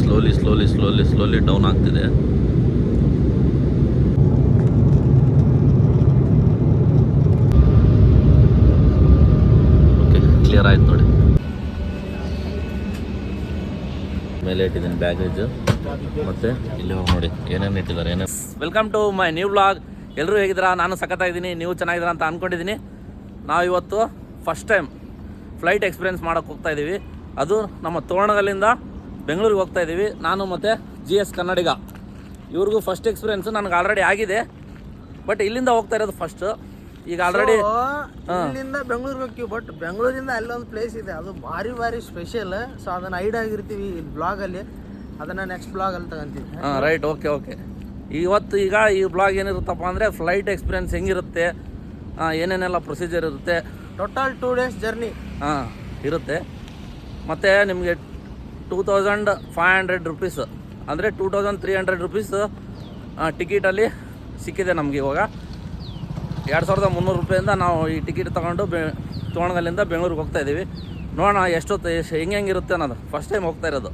Slowly slowly slowly slowly down ಆಗ್ತಿದೆ. Okay clear ಆಯ್ತು ನೋಡಿ. ಮೇಲೆ ಇಟ್ಟಿದ್ದೀನಿ ಬ್ಯಾಗೇಜ್ ಮತ್ತೆ ಇಲ್ಲಿ ಹೋಗಿ ನೋಡಿ, ಏನೇನು ಇಟ್ಟಿದ್ದಾರೆ ಏನೇ welcome to my new blog ಎಲ್ಲರೂ ಹೇಗಿದ್ದೀರಾ? ನಾನು ಸಖತ್ತಾಗಿದ್ದೀನಿ ನೀವು ಚೆನ್ನಾಗಿದ್ದೀರಾ ಅಂತ ಅಂದ್ಕೊಂಡಿದ್ದೀನಿ ನಾವು ಇವತ್ತು ಫಸ್ಟ್ ಟೈಮ್ ಫ್ಲೈಟ್ ಎಕ್ಸ್ಪೀರಿಯನ್ಸ್ ಮಾಡೋಕ್ಕೆ ಹೋಗ್ತಾ ಇದ್ದೀವಿ ಅದು ನಮ್ಮ ತೋರಣಗಲ್ಲಿಂದ ಬೆಂಗಳೂರಿಗೆ ಹೋಗ್ತಾ ಇದ್ದೀವಿ. ನಾನು ಮತ್ತು ಜಿ ಎಸ್ ಕನ್ನಡಿಗ. ಇವ್ರಿಗೂ ಫಸ್ಟ್ ಎಕ್ಸ್ಪೀರಿಯನ್ಸು ನನಗೆ ಆಲ್ರೆಡಿ ಆಗಿದೆ. ಬಟ್ ಇಲ್ಲಿಂದ ಹೋಗ್ತಾ ಇರೋದು ಫಸ್ಟ್ ಈಗ ಆಲ್ರೆಡಿ ಇಲ್ಲಿಂದ ಬೆಂಗಳೂರಿಗೆ ಹೋಗ್ತೀವಿ ಬಟ್ ಬೆಂಗಳೂರಿಂದ ಅಲ್ಲೊಂದು ಪ್ಲೇಸ್ ಇದೆ. ಅದು ಭಾರಿ ಭಾರಿ ಸ್ಪೆಷಲ್ ಸೊ ಅದನ್ನ ಐಡ್ ಆಗಿರ್ತೀವಿ ಬ್ಲಾಗ್ ಬ್ಲಾಗಲ್ಲಿ ಅದನ್ನ ನೆಕ್ಸ್ಟ್ ಬ್ಲಾಗ್ ಅಲ್ಲಿ ತಗೊಂತೀವಿ. ಹಾಂ ರೈಟ್ ಓಕೆ ಓಕೆ ಇವತ್ತು ಈಗ ಈ ಬ್ಲಾಗ್ ಏನಿರುತ್ತಪ್ಪ ಅಂದರೆ ಫ್ಲೈಟ್ ಎಕ್ಸ್ಪೀರಿಯನ್ಸ್ ಹೆಂಗಿರುತ್ತೆ? ಏನೇನೆಲ್ಲ ಪ್ರೊಸೀಜರ್ ಇರುತ್ತೆ? ಟೋಟಲ್ ಟೂ ಡೇಸ್ ಜರ್ನಿ ಹಾಂ ಇರುತ್ತೆ. ಮತ್ತು ನಿಮಗೆ two thousand five hundred rupees ಅಂದರೆ two thousand three hundred rupees ಟಿಕೆಟಲ್ಲಿ ಸಿಕ್ಕಿದೆ ನಮಗೆ ಇವಾಗ. ಎರಡು ಸಾವಿರದ ಮುನ್ನೂರು ರೂಪಾಯಿಂದ ನಾವು ಈ ಟಿಕೆಟ್ ತೊಗೊಂಡು ಬೆ ತೋಣದಲ್ಲಿಂದ ಬೆಂಗಳೂರಿಗೆ ಹೋಗ್ತಾ ಇದ್ದೀವಿ. ನೋಡೋಣ ಎಷ್ಟೊತ್ತು ಎಷ್ಟು ಹೆಂಗೆ ಇರುತ್ತೆ ಅನ್ನೋದು. ಫಸ್ಟ್ ಟೈಮ್ ಹೋಗ್ತಾ ಇರೋದು.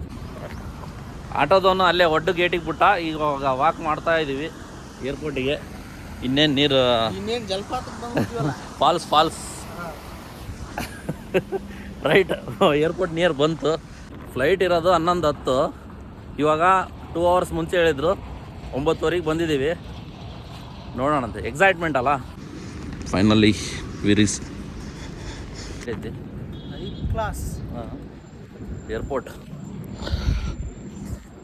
ಆಟೋದವನು ಅಲ್ಲೇ ಒಡ್ಡ ಗೇಟಿಗೆ ಬಿಟ್ಟ ಈಗ ವಾಕ್ ಮಾಡ್ತಾ ಇದ್ದೀವಿ ಏರ್ಪೋರ್ಟಿಗೆ ಇನ್ನೇನು ನೀರು? Falls falls right airport near ಬಂತು. ಫ್ಲೈಟ್ ಇರೋದು ಹನ್ನೊಂದು ಹತ್ತು. ಇವಾಗ ಟೂ ಅವರ್ಸ್ ಮುಂಚೆ ಹೇಳಿದ್ರು. ಒಂಬತ್ತುವರೆಗೆ ಬಂದಿದ್ದೀವಿ. ನೋಡೋಣಂತೆ ಎಕ್ಸೈಟ್ಮೆಂಟ್ ಅಲ್ಲ? ಫೈನಲಿ ವಿರಿಸ್ ಐತಿ high. Class airport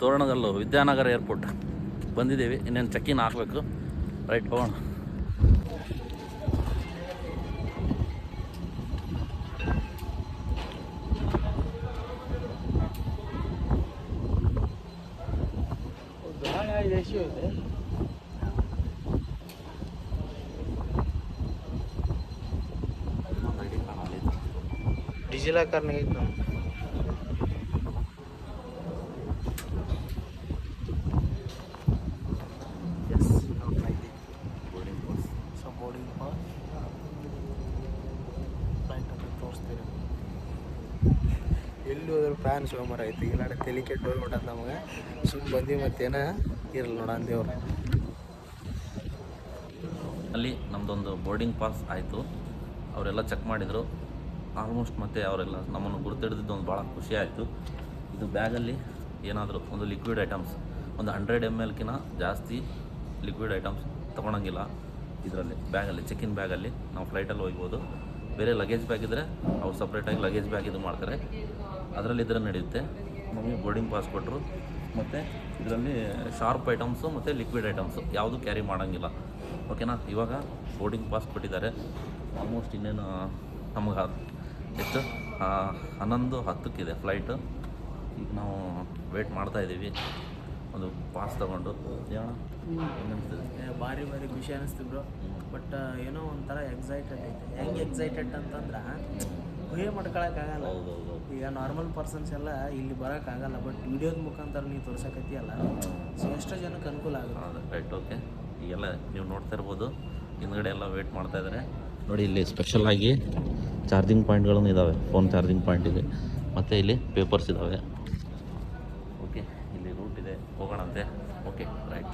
Toranagallu Vidyanagar airport ಬಂದಿದ್ದೀವಿ. ಇನ್ನೇನು ಚೆಕ್ ಇನ್ ಹಾಕಬೇಕು ರೈಟ್ ಹೋಗೋಣ. ಡಿಜಿಲಾಕರ್ನಾಗ ಐತೆ ನಾವು yes so boarding pass flight ಅಂತ ತೋರಿಸ್ತೀರಿ ಎಲ್ಲಿ ಹೋದ್ರು ಫ್ಯಾನ್ ಸೋಮರ ಐತಿ ಇಲ್ಲ ತಲೆ ಕೆಟ್ಟು ಹೋಗ್ಬಿಟ್ಟದ ನಮಗೆ ಸುಮ್ ಬಂದಿ ಮತ್ತೇನ? ಇರಲ್ಲ ನೋಡೋಣ ಅಂದೇವ್ರು ಅಲ್ಲಿ ನಮ್ಮದೊಂದು ಬೋರ್ಡಿಂಗ್ ಪಾಸ್ ಆಯಿತು. ಅವರೆಲ್ಲ ಚೆಕ್ ಮಾಡಿದರು. ಆಲ್ಮೋಸ್ಟ್ ಮತ್ತೆ ಅವರೆಲ್ಲ ನಮ್ಮನ್ನು ಗುರುತಿಡಿದಿದ್ದು ಒಂದು ಭಾಳ ಖುಷಿ ಆಯಿತು. ಇದು ಬ್ಯಾಗಲ್ಲಿ ಏನಾದರೂ ಒಂದು ಲಿಕ್ವಿಡ್ ಐಟಮ್ಸ್ ಒಂದು ಹಂಡ್ರೆಡ್ ಎಂ ಎಲ್ಕಿನ ಜಾಸ್ತಿ ಲಿಕ್ವಿಡ್ ಐಟಮ್ಸ್ ತೊಗೊಳಂಗಿಲ್ಲ ಇದರಲ್ಲಿ. ಬ್ಯಾಗಲ್ಲಿ ಚೆಕ್-ಇನ್ ಬ್ಯಾಗಲ್ಲಿ ನಾವು ಫ್ಲೈಟಲ್ಲಿ ಹೋಗ್ಬೋದು. ಬೇರೆ ಲಗೇಜ್ ಬ್ಯಾಗ್ ಇದ್ದರೆ ಅವ್ರು ಸಪ್ರೇಟಾಗಿ ಲಗೇಜ್ ಬ್ಯಾಗ್ ಇದು ಮಾಡ್ತಾರೆ. ಅದರಲ್ಲಿ ಇದ್ರೆ ನಡೆಯುತ್ತೆ. ನಮಗೆ ಬೋರ್ಡಿಂಗ್ ಪಾಸ್ ಕೊಟ್ಟರು ಮತ್ತು ಇದರಲ್ಲಿ ಶಾರ್ಪ್ ಐಟಮ್ಸು ಮತ್ತು ಲಿಕ್ವಿಡ್ ಐಟಮ್ಸು ಯಾವುದು ಕ್ಯಾರಿ ಮಾಡೋಂಗಿಲ್ಲ. ಓಕೆನಾ? ಇವಾಗ ಬೋರ್ಡಿಂಗ್ ಪಾಸ್ ಕೊಟ್ಟಿದ್ದಾರೆ. ಆಲ್ಮೋಸ್ಟ್ ಇನ್ನೇನು ನಮಗೆ ಎಷ್ಟು ಹನ್ನೊಂದು ಹತ್ತಕ್ಕಿದೆ ಫ್ಲೈಟು. ಈಗ ನಾವು ವೇಟ್ ಮಾಡ್ತಾ ಇದ್ದೀವಿ. ಒಂದು ಪಾಸ್ ತೊಗೊಂಡು. ಭಾರಿ ಭಾರಿ ಖುಷಿ ಅನ್ನಿಸ್ತಿದ್ರು ಬ್ರೋ ಬಟ್ ಏನೋ ಒಂಥರ ಎಕ್ಸೈಟೆಡ್ ಐತೆ ಹೆಂಗೆ ಎಕ್ಸೈಟೆಡ್ ಅಂತಂದ್ರೆ ಊಹೆ ಮಾಡ್ಕೊಳಕ್ಕಾಗಲ್ಲ ಹೌದೌದು ಈಗ ನಾರ್ಮಲ್ ಪರ್ಸನ್ಸ್ ಎಲ್ಲ ಇಲ್ಲಿ ಬರೋಕ್ಕಾಗಲ್ಲ ಬಟ್ ವಿಡಿಯೋದ ಮುಖಾಂತರ ನೀವು ತೋರ್ಸಕತ್ತೀಯಲ್ಲ ಸೊ ಎಷ್ಟೋ ಜನಕ್ಕೆ ಅನುಕೂಲ ಆಗುತ್ತೆ? ಹೌದು ರೈಟ್ ಓಕೆ ಈಗೆಲ್ಲ ನೀವು ನೋಡ್ತಾ ಇರ್ಬೋದು ಹಿಂದ್ಗಡೆ ಎಲ್ಲ ವೇಟ್ ಮಾಡ್ತಾ ಇದ್ದಾರೆ ನೋಡಿ ಇಲ್ಲಿ ಸ್ಪೆಷಲ್ ಆಗಿ ಚಾರ್ಜಿಂಗ್ ಪಾಯಿಂಟ್ಗಳನ್ನು ಇದ್ದಾವೆ ಫೋನ್ ಚಾರ್ಜಿಂಗ್ ಪಾಯಿಂಟ್ ಇದೆ ಮತ್ತು ಇಲ್ಲಿ ಪೇಪರ್ಸ್ ಇದ್ದಾವೆ ಓಕೆ ಇಲ್ಲಿ ರೂಟ್ ಇದೆ ಹೋಗೋಣಂತೆ ಓಕೆ ರೈಟ್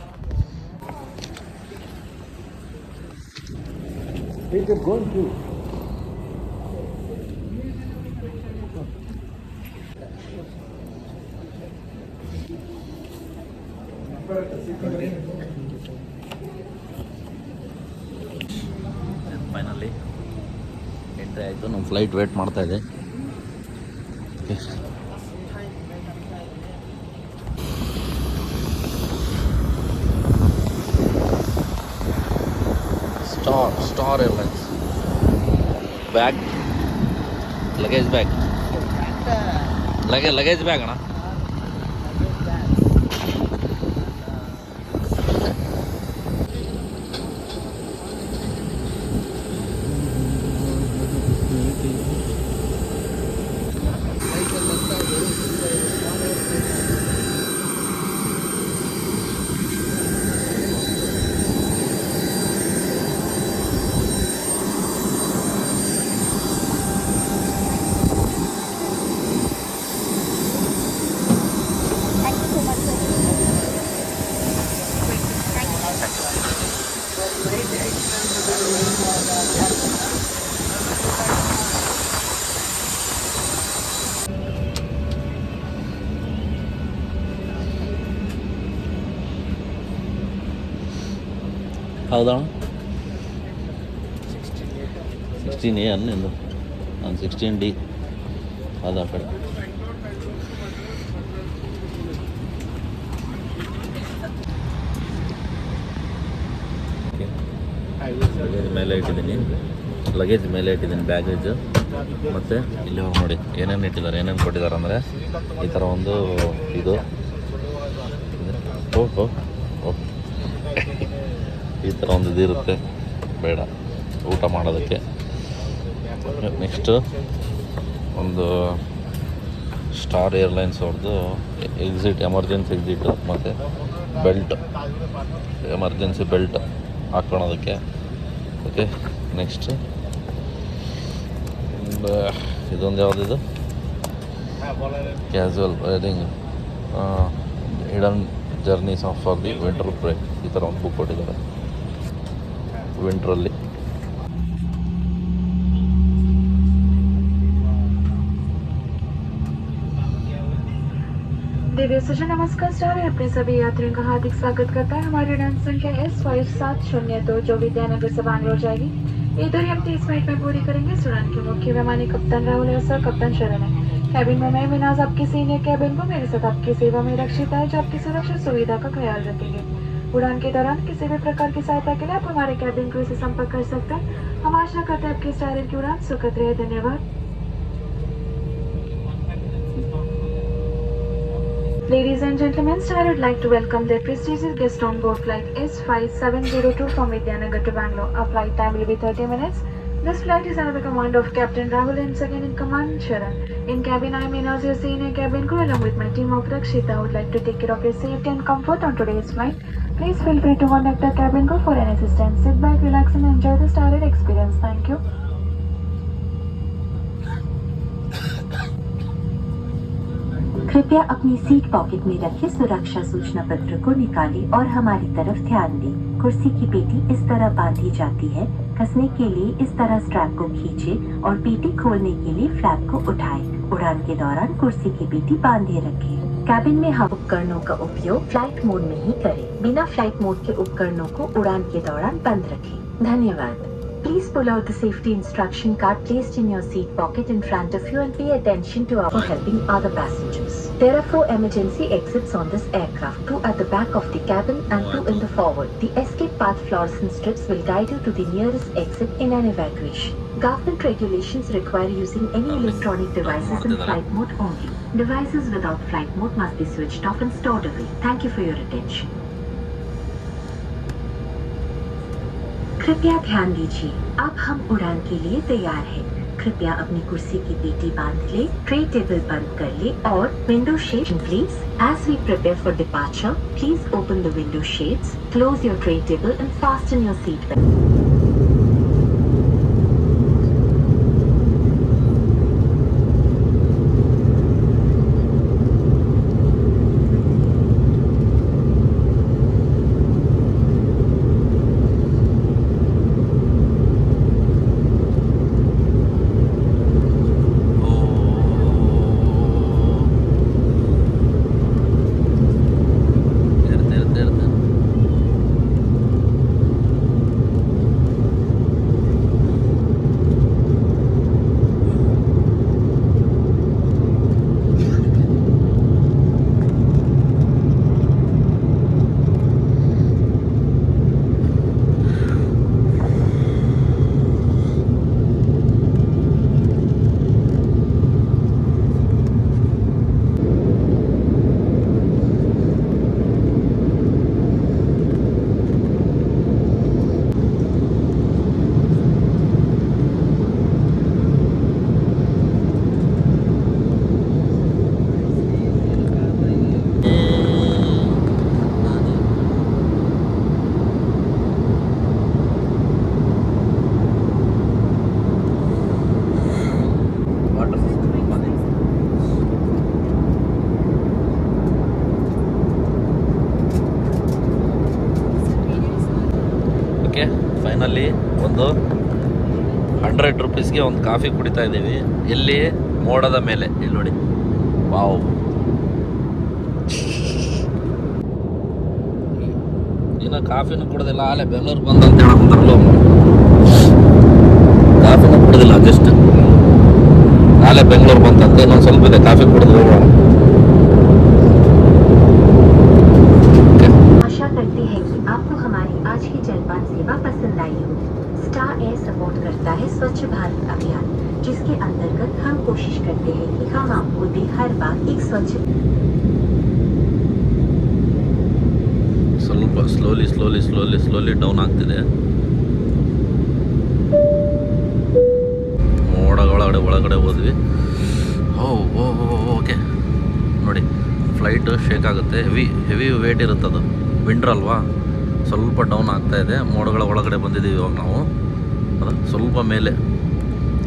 ಫೈನಲಿ ಎಂಟ್ರಿ ಆಯಿತು. ನಮ್ಮ ಫ್ಲೈಟ್ ವೇಟ್ ಮಾಡ್ತಾ ಇದೆ. Star star airlines bag luggage bag luggage luggage bag ಅಣ್ಣ. ಹೌದಾ ಸಿಕ್ಸ್ಟೀನ್ ಎ ಅನ್ನಿಂದು ನಾನು ಸಿಕ್ಸ್ಟೀನ್ ಡಿ ಅದು ಆ ಕಡೆ ಮೇಲೆ ಇಟ್ಟಿದ್ದೀನಿ. ಲಗೇಜ್ ಮೇಲೆ ಇಟ್ಟಿದ್ದೀನಿ ಬ್ಯಾಗೇಜು ಮತ್ತು ಇಲ್ಲಿ ಹೋಗಿ ನೋಡಿ, ಏನೇನು ಇಟ್ಟಿದ್ದಾರೆ, ಏನೇನು ಕೊಟ್ಟಿದ್ದಾರೆ ಅಂದರೆ ಈ ಥರ ಒಂದು ಇದು. ಓಹ್ ಈ ಥರ ಒಂದು ಇದಿರುತ್ತೆ ಬೇಡ. ಊಟ ಮಾಡೋದಕ್ಕೆ. ನೆಕ್ಸ್ಟು ಒಂದು ಸ್ಟಾರ್ ಏರ್ಲೈನ್ಸ್ ಅವ್ರದ್ದು ಎಕ್ಸಿಟ್ ಎಮರ್ಜೆನ್ಸಿ ಎಕ್ಸಿಟ್ ಮತ್ತು ಬೆಲ್ಟ್ ಎಮರ್ಜೆನ್ಸಿ ಬೆಲ್ಟ್ ಹಾಕ್ಕೊಳೋದಕ್ಕೆ ಓಕೆ ನೆಕ್ಸ್ಟ್ ಇದೊಂದು ಯಾವುದಿದು casual riding hidden journeys off for the winter break ಈ ಥರ ಒಂದು ಬುಕ್ ಕೊಟ್ಟಿದ್ದಾರೆ. ವಿಂಟ್ರಲ್ಲಿ दिव्य सजन नमस्कार स्टार है अपने सभी यात्रियों का हार्दिक स्वागत करता है हमारी उड़ान संख्या एस फाइव सात शून्य दो जो विद्यानगर से बैंगलोर जाएगी ये दूरी हम तीस मिनट में पूरी करेंगे इस उड़ान के मुख्य मेहमानी कप्तान राहुल है सर कप्तान शरण है कैबिन में मैं विनाज आपके सीनियर कैबिन को मेरे साथ आपकी सेवा में रक्षित है जो आपकी सुरक्षा सुविधा का ख्याल रखेंगे उड़ान के दौरान किसी भी प्रकार की सहायता के लिए आप हमारे कैबिन क्रू से संपर्क कर सकते हैं हम आशा करते हैं आपकी इस की उड़ान सुखद रहे धन्यवाद Ladies and gentlemen, sir, would like to welcome the prestigious guest on board flight S5702 from Vidyanagar to Bangalore. Our flight time will be 30 minutes. This flight is under the command of Captain Rahul and second in command Sharan. In cabin, I am Inaz, your senior cabin crew, along with my team of Rakshita. I would like to take care of your safety and comfort on today's flight. Please feel free to contact the cabin crew for any assistance. Sit back, relax, and enjoy the starry experience. Thank you. कृपया अपनी seat pocket में रखे सुरक्षा सूचना पत्र को निकालें और हमारी तरफ़ ध्यान दें कुर्सी की पेटी इस तरह बांधी जाती है कसने के लिए इस तरह स्ट्रैप को खींचे और पेटी खोलने के लिए फ्लैप को उठाएँ। उड़ान के दौरान कुर्सी की पेटी बांधे रखें कैबिन में हम उपकरणों का उपयोग फ़्लाइट मोड में ही करें। बिना फ़्लाइट मोड के उपकरणों को उड़ान के दौरान बंद रखें। धन्यवाद। Please pull out safety instruction card place in your seat pocket in front of you and pay attention to our helping other passengers there are four emergency exits on this aircraft two at the back of the cabin and two in the forward the escape path fluorescent strips will guide you to the nearest exit in an evacuation Government regulations require using any electronic devices in flight mode only. Devices without flight mode must be switched off and stored away. Thank you for your attention. कृपया ध्यान दीजिए अब हम उड़ान के लिए तैयार हैं। कृपया अपनी कुर्सी की पेटी बांध ले ट्रे टेबल बंद कर ले और window shade please as we prepare for departure please open the window shades close your tray table and fasten your seat belt. okay finally ಒಂದು ಹಂಡ್ರೆಡ್ ರುಪೀಸ್ಗೆ ಒಂದು ಕಾಫಿ ಕುಡಿತಾ ಇದ್ದೀವಿ. ಇಲ್ಲಿ ಮೋಡದ ಮೇಲೆ. ಇಲ್ಲಿ ನೋಡಿ. ವಾವ್. ಇನ್ನು ಕಾಫಿನೂ ಕುಡ್ದಿಲ್ಲ. ಆಲೆ ಬೆಂಗಳೂರು ಬಂದಂತ ಹೇಳಕ್ಕಂತಾರಲ್ಲ ಕಾಫಿನೂ ಕುಡ್ದಿಲ್ಲ ಜಸ್ಟ್ ಆಲೆ ಬೆಂಗಳೂರು ಬಂತಂತೆ. ಇನ್ನೊಂದು ಸ್ವಲ್ಪ ಇದೆ, ಕಾಫಿ ಕುಡಿದು की जलपान सेवा पसंद आई हो स्टार एयर सपोर्ट करता है स्वच्छ भारत अभियान जिसके अंतर्गत हम कोशिश करते हैं कि हम आपको दे हर बार एक स्वच्छ ಸ್ವಲ್ಪ slowly slowly slowly slowly down ಆಗ್ತಿದೆ ಮೋಡಗಳೊಳಗಡೆ ಒಳಗಡೆ ಹೋದ್ವಿ ಓ ಓ ಓಕೆ ನೋಡಿ ಫ್ಲೈಟ್ ಶೇಕ್ ಆಗುತ್ತೆ ಹೆವಿ ಹೆವಿ ವೇಟ್ ಇರುತ್ತೆ ಅದು ವಿಂಡ್ರ್ ಅಲ್ವಾ ಸ್ವಲ್ಪ ಡೌನ್ ಆಗ್ತಾ ಇದೆ. ಮೋಡಗಳ ಒಳಗಡೆ ಬಂದಿದ್ದೀವಿ ಇವಾಗ ನಾವು. ಅದ ಸ್ವಲ್ಪ ಮೇಲೆ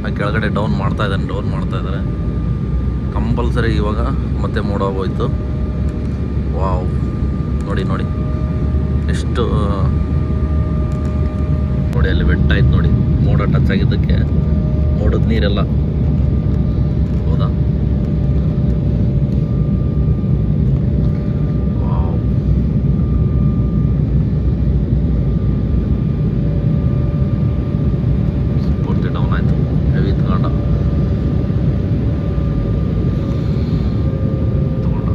ಆ ಕೆಳಗಡೆ ಡೌನ್ ಮಾಡ್ತಾ ಇದ್ದಾನೆ, ಡೌನ್ ಮಾಡ್ತಾ ಇದ್ದಾರೆ. ಕಂಪಲ್ಸರಿ ಇವಾಗ ಮತ್ತೆ ಮೋಡ ಹೋಯ್ತು. ವಾವ್. ನೋಡಿ ನೋಡಿ. ಎಷ್ಟು ನೋಡಿ, ಅಲ್ಲಿ ಬೆಟ್ಟ ಆಯ್ತು ನೋಡಿ. ಮೋಡ ಟಚ್ ಆಗಿದ್ದಕ್ಕೆ. ಮೋಡದ ನೀರೆಲ್ಲ ಹೌದಾ ವಾವ್. ಪೂರ್ತಿ ಡೌನ್ ಆಯ್ತು ಹೆವಿ ತಗೊಂಡ ತಗೊಂಡ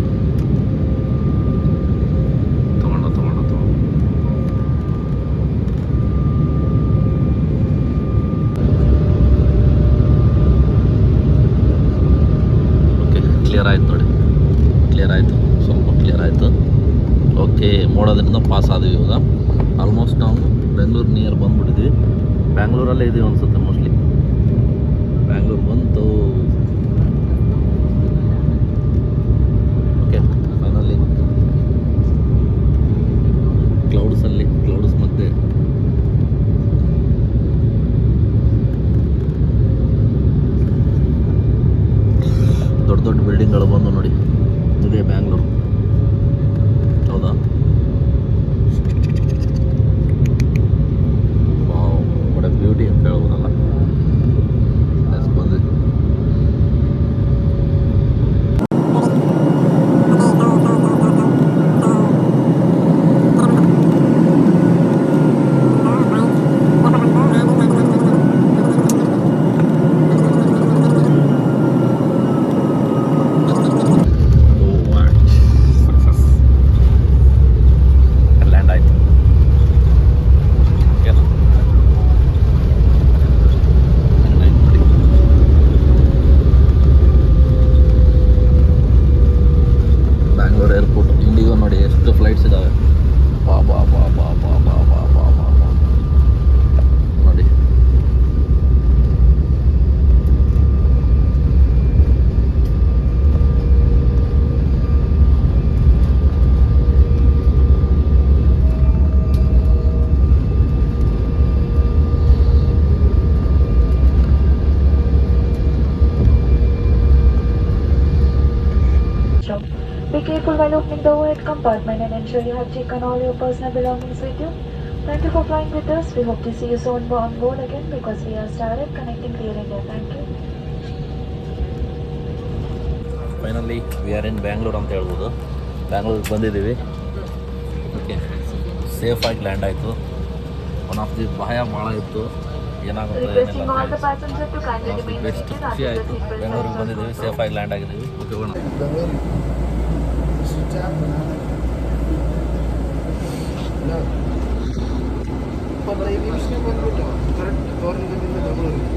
ತಗೊಂಡ ತಗೊಂಡ ತಗೊಂಡ ಓಕೆ ಕ್ಲಿಯರ್ ಆಯ್ತು ನೋಡಿ. ಕ್ಲಿಯರ್ ಆಯಿತು. ಸ್ವಲ್ಪ ಕ್ಲಿಯರ್ ಆಯಿತು. ಓಕೆ ಮೋಡೋದ್ರಿಂದ ಪಾಸ್ ಆದ್ವಿ ಇವಾಗ. ಆಲ್ಮೋಸ್ಟ್ ನಾವು ಬೆಂಗಳೂರು ನಿಯರ್ ಬಂದುಬಿಟ್ಟಿದ್ವಿ. ಬ್ಯಾಂಗ್ಳೂರಲ್ಲೇ ಇದೀವಿ ಅನ್ಸುತ್ತೆ ಮೋಸ್ಟ್ಲಿ ಬ್ಯಾಂಗ್ಳೂರು ಬಂತು. ಬಿಲ್ಡಿಂಗ್ಗಳು ಬಂದು ನೋಡಿ. Opening the overhead compartment and ensure you have taken all your personal belongings with you. Thank you for flying with us. We hope to see you soon on board again because we are started connecting to Air India. Thank you. Finally we are in Bangalore ಅಂತ ಹೇಳ್ಬೋದು ಬ್ಯಾಂಗ್ಳೂರಿಗೆ ಬಂದಿದ್ದೀವಿ okay ಸೇಫಾಗಿ land ಆಯಿತು one of the ಭಯ ಭಾಳ ಇತ್ತು ಏನಾಗುತ್ತೆ Requesting all the passengers to kindly remain best ಖುಷಿ ಆಯಿತು ಬೆಂಗಳೂರಿಗೆ ಬಂದಿದ್ದೀವಿ. ಸೇಫಾಗಿ ಲ್ಯಾಂಡ್ ಆಗಿದ್ದೀವಿ okay sudah Nah, ini misalnya buat mudah, karena orang itu.